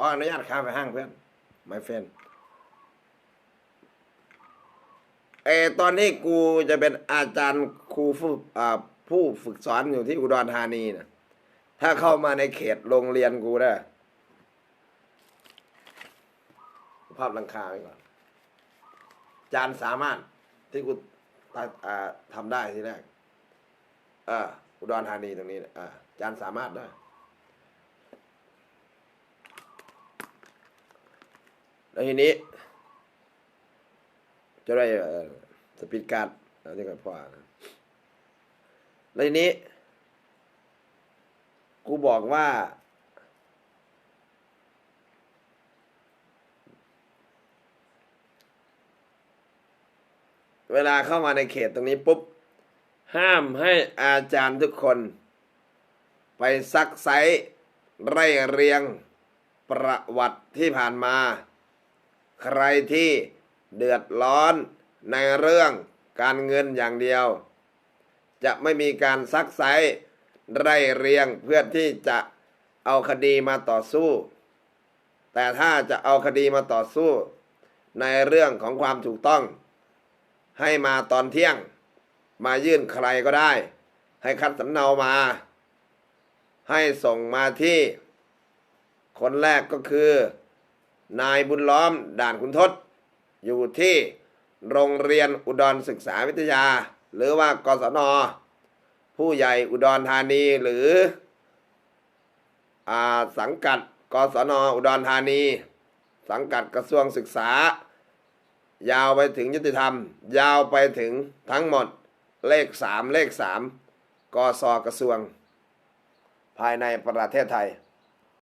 ออนุญาตข้ามไปห้างเพื่อนไม่เฟนเออตอนนี้กูจะเป็นอาจารย์ครูฝึกผู้ฝึกสอนอยู่ที่อุดรธานีนะถ้าเข้ามาในเขตโรงเรียนกูได้ภาพลังคาไว้ก่อน จานสามารถที่กูทำได้ทีแรกอ่าอุดรธานีตรงนี้อ่าจานสามารถได้ แล้วทีนี้ จะได้สปีดการ์ดแล้วที่กันพ่อแล้วทีนี้ กูบอกว่า เวลาเข้ามาในเขตตรงนี้ปุ๊บ ห้ามให้อาจารย์ทุกคน ไปซักไซไร่เรียงประวัติที่ผ่านมา ใครที่เดือดร้อนในเรื่องการเงินอย่างเดียว จะไม่มีการซักไซไร่เรียงเพื่อที่จะเอาคดีมาต่อสู้ แต่ถ้าจะเอาคดีมาต่อสู้ ในเรื่องของความถูกต้อง ให้มาตอนเที่ยง มายื่นใครก็ได้ ให้คัดสำเนามา ให้ส่งมาที่ คนแรกก็คือ นายบุญล้อมด่านคุณทศ อยู่ที่โรงเรียนอุดรศึกษาวิทยา หรือว่ากศน ผู้ใหญ่อุดรธานีหรืออาสังกัดกศนอุดรธานี สังกัดกระทรวงศึกษา ยาวไปถึงยุติธรรม ยาวไปถึงทั้งหมดเลขสามเลขสามกศกระทรวง ภายในประเทศไทย